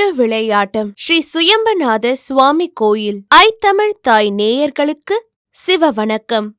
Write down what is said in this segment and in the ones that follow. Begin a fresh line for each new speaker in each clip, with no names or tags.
திருவிளையாட்டம். ஸ்ரீ சுயம்பநாத சுவாமி கோயில். ஐத்தமிழ் தாய் நேயர்களுக்கு சிவ வணக்கம்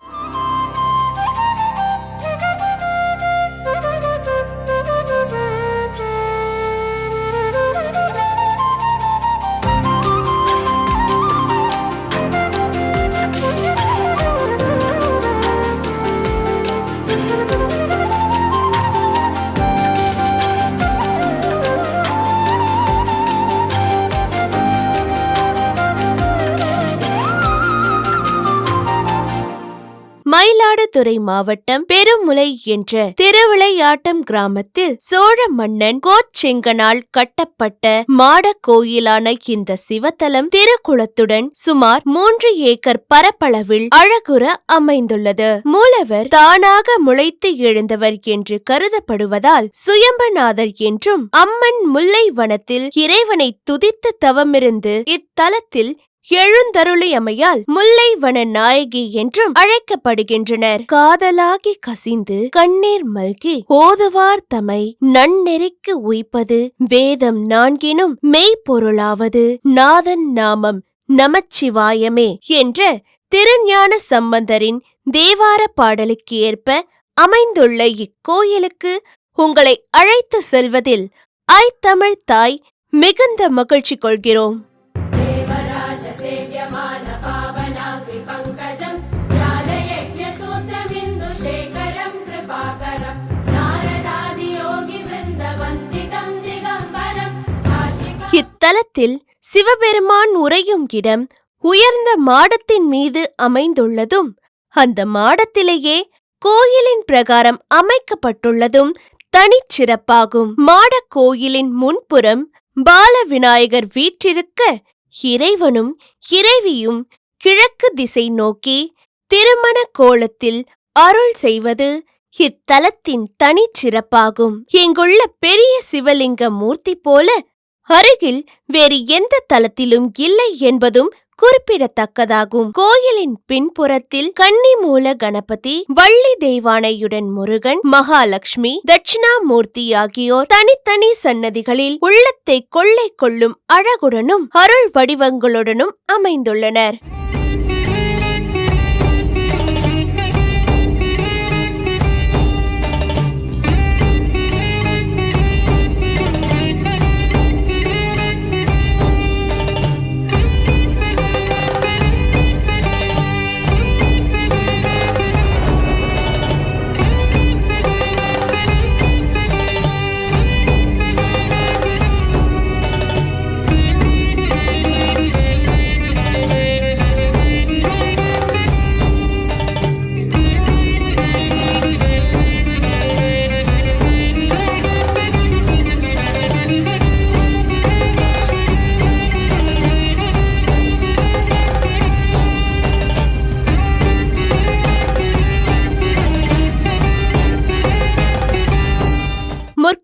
மயிலாடுதுறை மாவட்டம் பெருமுலை என்ற திருவிளையாட்டம் கிராமத்தில் சோழ மன்னன் கோச்செங்கனால் கட்டப்பட்ட மாடக் கோயிலான இந்த சிவத்தலம் திருக்குளத்துடன் சுமார் மூன்று ஏக்கர் பரப்பளவில் அழகுற அமைந்துள்ளது. மூலவர் தானாக முளைத்து எழுந்தவர் என்று கருதப்படுவதால் சுயம்பநாதர் என்றும் அம்மன் முல்லை வனத்தில் இறைவனை துதித்து தவமிருந்து இத்தலத்தில் எழுந்தருளியமையால் முல்லை வன நாயகி என்றும் அழைக்கப்படுகின்றனர். காதலாகி கசிந்து கண்ணீர் மல்கி ஓதுவார் தமை. நன்னெறிக்கு உய்ப்பது வேதம் நான்கினும் மெய்ப்பொருளாவது. நாதன் நாமம் நமச்சிவாயமே என்ற திருஞான சம்பந்தரின் தேவார பாடலுக்கு ஏற்ப அமைந்துள்ள இக்கோயிலுக்கு உங்களை அழைத்து செல்வதில் ஐத்தமிழ் தாய் மிகுந்த மகிழ்ச்சி கொள்கிறோம். இத்தலத்தில் சிவபெருமான் உறையும் இடம் உயர்ந்த மாடத்தின் மீது அமைந்துள்ளதும் அந்த மாடத்திலேயே கோயிலின் பிரகாரம் அமைக்கப்பட்டுள்ளதும் தனிச்சிறப்பாகும் மாடக் கோயிலின் முன்புறம் பால விநாயகர் வீற்றிருக்க இறைவனும் இறைவியும் கிழக்கு திசை நோக்கி திருமண கோலத்தில் அருள் செய்வது இத்தலத்தின் தனிச்சிறப்பாகும் இங்குள்ள பெரிய சிவலிங்க மூர்த்தி போல அருகில் வேறு எந்த தலத்திலும் இல்லை என்பதும் குறிப்பிடத்தக்கதாகும். கோயிலின் பின்புறத்தில் கன்னிமூல கணபதி வள்ளி தெய்வானையுடன் முருகன் மகாலட்சுமி தட்சிணாமூர்த்தி ஆகியோர் தனித்தனி சன்னதிகளில் உள்ளத்தை கொள்ளை கொள்ளும் அழகுடனும் அருள் வடிவங்களுடனும் அமைந்துள்ளனர்.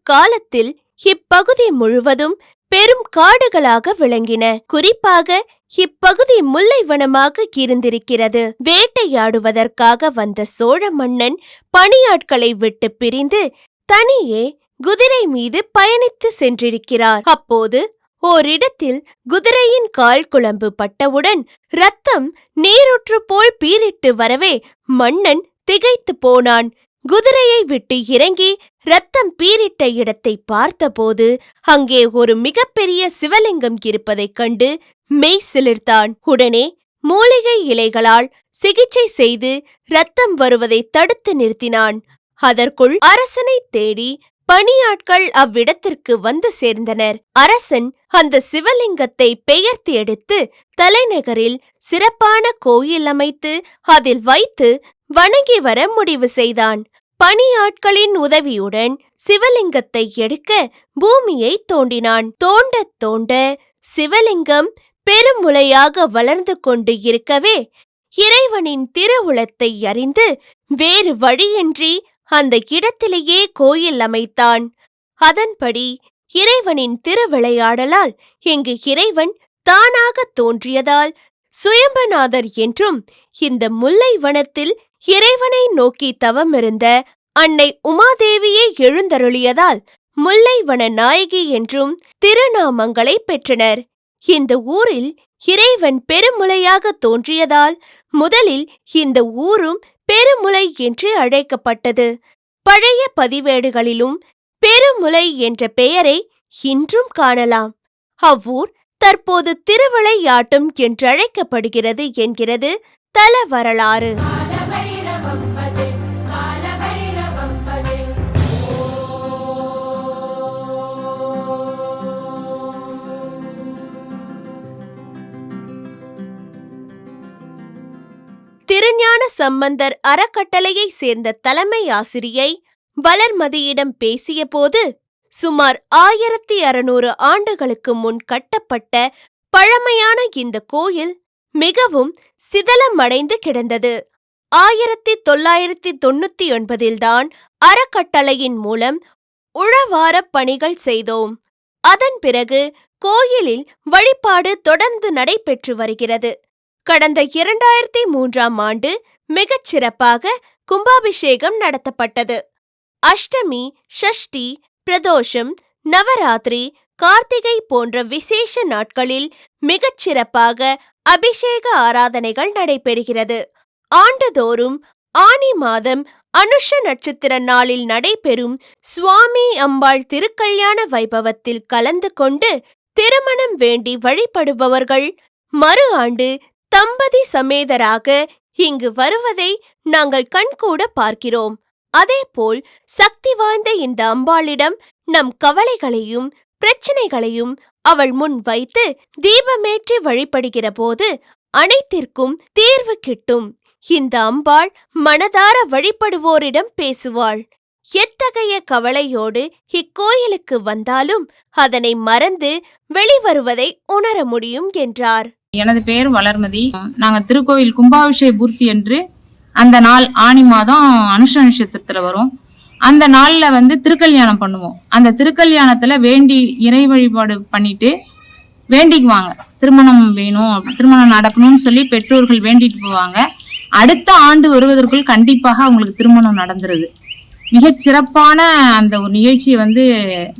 காலத்தில் இப்பகுதி முழுவதும் பெரும் காடுகளாக விளங்கின. குறிப்பாக இப்பகுதி முல்லைவனமாக இருந்திருக்கிறது. வேட்டையாடுவதற்காக வந்த சோழ மன்னன் பணியாட்களை விட்டு பிரிந்து தனியே குதிரை மீது பயணித்து சென்றிருக்கிறார். அப்போது ஓரிடத்தில் குதிரையின் கால் குழம்பு பட்டவுடன் ரத்தம் நீருற்று போல் பீரிட்டு வரவே மன்னன் திகைத்து போனான். குதிரையை விட்டு இறங்கி ரத்தம் பீரிட்ட இடத்தை பார்த்தபோது அங்கே ஒரு மிகப்பெரிய சிவலிங்கம் இருப்பதைக் கண்டு மெய் சிலிர்த்தான். உடனே மூலிகை இலைகளால் சிகிச்சை செய்து ரத்தம் வருவதை தடுத்து நிறுத்தினான். அதற்குள் அரசனை தேடி பணியாட்கள் அவ்விடத்திற்கு வந்து சேர்ந்தனர். அரசன் அந்த சிவலிங்கத்தை பெயர்த்து எடுத்து தலைநகரில் சிறப்பான கோயில் அமைத்து அதில் வைத்து வணங்கி வர முடிவு செய்தான். பணியாட்களின் உதவியுடன் சிவலிங்கத்தை எடுக்க பூமியை தோண்டினான். தோண்ட தோண்ட சிவலிங்கம் பெருமுலையாக வளர்ந்து கொண்டு இருக்கவே இறைவனின் திருவுளத்தை அறிந்து வேறு வழியின்றி அந்த இடத்திலேயே கோயில் அமைத்தான். அதன்படி இறைவனின் திருவிளையாடலால் இங்கு இறைவன் தானாக தோன்றியதால் சுயம்பநாதர் என்றும் இந்த முல்லை வனத்தில் இறைவனை நோக்கி தவமிருந்த அன்னை உமாதேவியே எழுந்தருளியதால் முல்லைவன நாயகி என்றும் திருநாமங்களை பெற்றனர். இந்த ஊரில் இறைவன் பெருமுலையாக தோன்றியதால் முதலில் இந்த ஊரும் பெருமுலை என்று அழைக்கப்பட்டது. பழைய பதிவேடுகளிலும் பெருமுலை என்ற பெயரை இன்றும் காணலாம். அவ்வூர் தற்போது திருவிளையாட்டும் என்றழைக்கப்படுகிறது என்கிறது தல வரலாறு. திருஞான சம்பந்தர் அறக்கட்டளையைச் சேர்ந்த தலைமை ஆசிரியை வளர்மதியிடம் பேசியபோது சுமார் ஆயிரத்தி அறுநூறு ஆண்டுகளுக்கு முன் கட்டப்பட்ட பழமையான இந்த கோயில் மிகவும் சிதலமடைந்து கிடந்தது. ஆயிரத்தி தொள்ளாயிரத்தி தொண்ணூத்தி ஒன்பதில்தான் அறக்கட்டளையின் மூலம் உழவாரப் பணிகள் செய்தோம். அதன் பிறகு கோயிலில் வழிபாடு தொடர்ந்து நடைபெற்று வருகிறது. கடந்த இரண்டாயிரத்தி மூன்றாம் ஆண்டு மிகச் சிறப்பாக கும்பாபிஷேகம் நடத்தப்பட்டது. அஷ்டமி ஷஷ்டி பிரதோஷம் நவராத்திரி கார்த்திகை போன்ற விசேஷ நாட்களில் மிகச் சிறப்பாக அபிஷேக ஆராதனைகள் நடைபெறுகிறது. ஆண்டுதோறும் ஆனி மாதம் அனுஷ நட்சத்திர நாளில் நடைபெறும் சுவாமி அம்பாள் திருக்கல்யாண வைபவத்தில் கலந்து கொண்டு திருமணம் வேண்டி வழிபடுபவர்கள் மறு ஆண்டு தம்பதி சமேதராக இங்கு வருவதை நாங்கள் கண்கூட பார்க்கிறோம். அதேபோல் சக்தி வாய்ந்த இந்த அம்பாளிடம் நம் கவலைகளையும் பிரச்சனைகளையும் அவள் முன் வைத்து தீபமேற்றி வழிபடுகிற போது அனைத்திற்கும் தீர்வு கிட்டும். இந்த அம்பாள் மனதார வழிபடுவோரிடம் பேசுவாள். எத்தகைய கவலையோடு இக்கோயிலுக்கு வந்தாலும் அதனை மறந்து வெளிவருவதை உணர முடியும் என்றார்.
எனது பெயர் வளர்மதி. நாங்க திருக்கோயில் கும்பாபிஷேக பூர்த்தி என்று அந்த நாள் ஆனி மாதம் அனுஷ நட்சத்திரத்துல வரும். அந்த நாள்ல வந்து திருக்கல்யாணம் பண்ணுவோம். அந்த திருக்கல்யாணத்துல வேண்டி இறை வழிபாடு பண்ணிட்டு வேண்டிக்குவாங்க. திருமணம் வேணும் திருமணம் நடக்கணும்னு சொல்லி பெற்றோர்கள் வேண்டிட்டு போவாங்க. அடுத்த ஆண்டு வருவதற்குள் கண்டிப்பாக அவங்களுக்கு திருமணம் நடந்துருது. மிகச் சிறப்பான அந்த ஒரு நிகழ்ச்சியை வந்து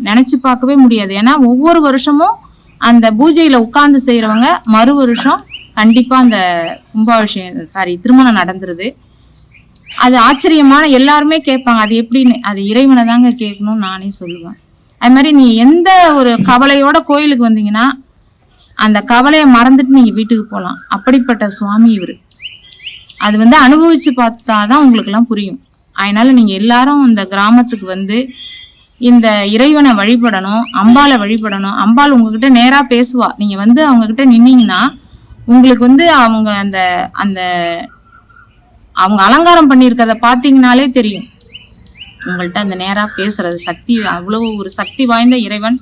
நினைச்சு பார்க்கவே முடியாது. ஏன்னா ஒவ்வொரு வருஷமும் அந்த பூஜையில உட்கார்ந்து செய்யறவங்க மறு வருஷம் கண்டிப்பா அந்த கும்பாபிஷேகம் சாரி திருமணம் நடந்துருது. அது ஆச்சரியமான எல்லாருமே கேட்பாங்க அது எப்படின்னு? அது இறைவனை தாங்க கேட்கணும்னு நானே சொல்லுவேன். அது மாதிரி நீ எந்த ஒரு கவலையோட கோயிலுக்கு வந்தீங்கன்னா அந்த கவலையை மறந்துட்டு நீங்க வீட்டுக்கு போகலாம் அப்படிப்பட்ட சுவாமி இவரு. அது வந்து அனுபவிச்சு பார்த்தா தான் உங்களுக்கெல்லாம் புரியும். அதனால நீங்க எல்லாரும் இந்த கிராமத்துக்கு வந்து இந்த இறைவனை வழிபடணும் அம்பாளை வழிபடணும். அம்பாள் உங்ககிட்ட நேரா பேசுவா. நீங்க வந்து அவங்க கிட்ட நின்னீங்கன்னா உங்களுக்கு வந்து அவங்க அந்த அந்த அவங்க அலங்காரம் பண்ணியிருக்கிறத பார்த்தீங்கனாலே தெரியும். உங்கள்கிட்ட அந்த நேராக பேசுறது சக்தி அவ்வளவு ஒரு சக்தி வாய்ந்த இறைவன்.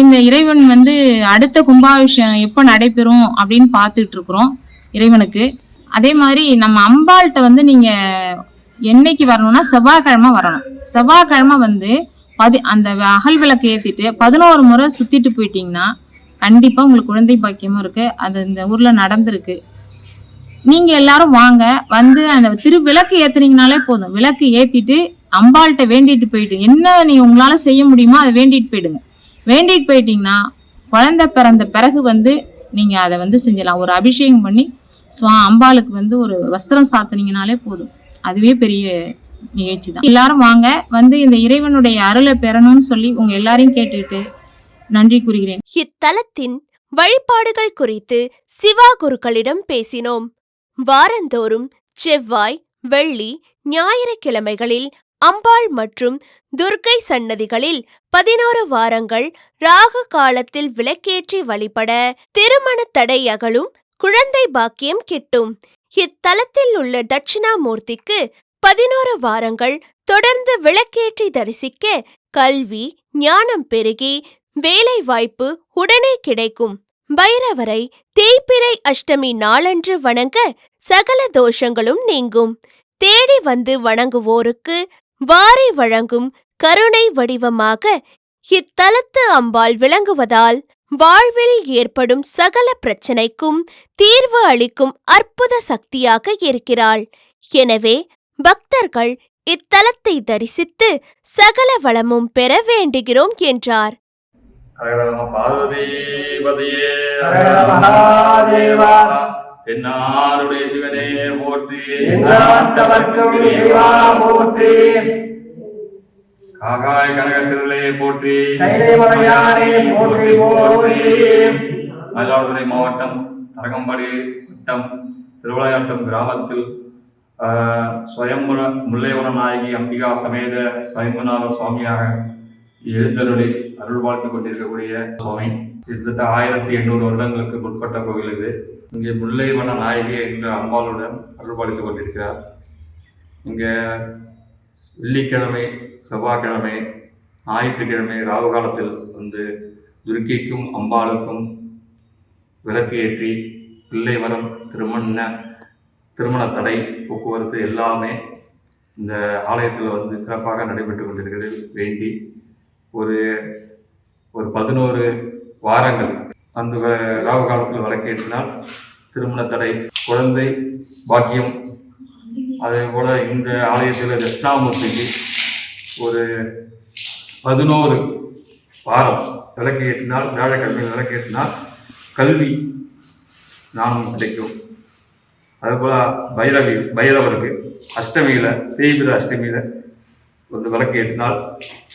இந்த இறைவன் வந்து அடுத்த கும்பாபிஷேகம் எப்போ நடைபெறும் அப்படின்னு பார்த்துட்டு இருக்கிறோம் இறைவனுக்கு. அதே மாதிரி நம்ம அம்பாள்கிட்ட வந்து நீங்க என்னைக்கு வரணும்னா செவ்வாய்க்கிழமை வரணும். செவ்வாய்க்கிழமை வந்து பதி அந்த அகல் விளக்கு ஏற்றிட்டு பதினோரு முறை சுத்திட்டு போயிட்டீங்கன்னா கண்டிப்பா உங்களுக்கு குழந்தை பாக்கியமும் இருக்கு. அது இந்த ஊர்ல நடந்திருக்கு. நீங்க எல்லாரும் வாங்க. வந்து அந்த திரு விளக்கு ஏத்துனீங்கனாலே போதும். விளக்கு ஏத்திட்டு அம்பாள்கிட்ட வேண்டிட்டு போயிட்டு என்ன நீ உங்களால செய்ய முடியுமோ அதை வேண்டிட்டு போயிடுங்க. வேண்டிட்டு போயிட்டீங்கன்னா குழந்தை பிறந்த பிறகு வந்து நீங்க அதை வந்து செஞ்சலாம் ஒரு அபிஷேகம் பண்ணி ஸோ அம்பாளுக்கு வந்து ஒரு வஸ்திரம் சாத்தினீங்கனாலே போதும். அதுவே பெரிய நிகழ்ச்சி தான். எல்லாரும் வாங்க வந்து இந்த இறைவனுடைய அருளை பெறணும்னு சொல்லி உங்க எல்லாரையும் கேட்டுக்கிட்டு நன்றி கூறுகிறேன்.
இத்தலத்தின் வழிபாடுகள் குறித்து சிவா குருக்களிடம் பேசினோம். வாரந்தோறும் செவ்வாய் வெள்ளி ஞாயிற்றுக்கிழமைகளில் அம்பாள் மற்றும் துர்க்கை சன்னதிகளில் பதினோரு வாரங்கள் ராகு காலத்தில் விளக்கேற்றி வழிபட திருமண தடை அகலும் குழந்தை பாக்கியம் கிட்டும். இத்தலத்தில் உள்ள தட்சிணாமூர்த்திக்கு பதினோரு வாரங்கள் தொடர்ந்து விளக்கேற்றி தரிசிக்க கல்வி ஞானம் பெருகி வேலை வாய்ப்பு உடனே கிடைக்கும். பைரவரை தேய்பிறை அஷ்டமி நாளன்று வணங்க சகல தோஷங்களும் நீங்கும். தேடி வந்து வணங்குவோருக்கு வாரி வழங்கும் கருணை வடிவமாக இத்தலத்து அம்பாள் விளங்குவதால் வாழ்வில் ஏற்படும் சகல பிரச்சனைக்கும் தீர்வு அளிக்கும் அற்புத சக்தியாக இருக்கிறாள். எனவே பக்தர்கள் இத்தலத்தை தரிசித்து சகல வளமும் பெற வேண்டுகிறோம் என்றார்.
தென்னாருடைய சிவனே போற்றி.
போற்றி.
காகாய கனக போற்றி. மயிலாடுதுறை மாவட்டம் தரங்கம்பாடி வட்டம் திருவிளையாட்டம் கிராமத்தில் ஆஹ், ஸ்வயம்புர முல்லைவன நாயகி அம்பிகா சமேத ஸ்வயம்புநாத சுவாமியாக எழுந்தருளி அருள் வாழ்த்துக் கொண்டிருக்கக்கூடிய சுவாமி. கிட்டத்தட்ட ஆயிரத்தி எண்ணூறு வருடங்களுக்கு முற்பட்ட கோவில் இது. இங்கே முல்லைவன நாயகி என்ற அம்பாளுடன் அருள் பாலித்துக் கொண்டிருக்கிறார். இங்கே வெள்ளிக்கிழமை செவ்வாய்க்கிழமை ஞாயிற்றுக்கிழமை ராவு காலத்தில் வந்து துர்க்கிக்கும் அம்பாளுக்கும் விளக்கு ஏற்றி பிள்ளை வரம் திருமண திருமண தடை போக்குவரத்து எல்லாமே இந்த ஆலயத்தில் வந்து சிறப்பாக நடைபெற்று கொண்டிருக்கிறது. வேண்டி ஒரு ஒரு பதினோரு வாரங்கள் அந்த வ- ராவு காலத்தில் வழக்கேற்றினால் திருமண தடை குழந்தை பாக்கியம். அதே போல் இந்த ஆலயத்தில் தட்சிணாமூர்த்திக்கு ஒரு பதினோரு வாரம் விளக்கு ஏற்றினால் வியாழக்கிழமையில் விளக்கு ஏற்றினால் கல்வி நாமும் கிடைக்கும். அதுபோல் பைரவி பைரவருக்கு அஷ்டமியில் தேய்பிர அஷ்டமியில் வந்து விளக்கு ஏற்றினால்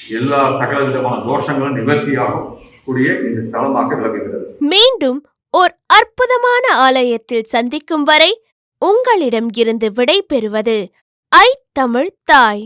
எல்லா சகல விதமான தோஷங்களும் நிவர்த்தியாகும் கூடிய இந்த ஸ்தலமாக விளக்குகிறது
மீண்டும் ஓர் அற்புதமான ஆலயத்தில் சந்திக்கும் வரை உங்களிடம் இருந்து விடை பெறுவது ஐ தமிழ் தாய்.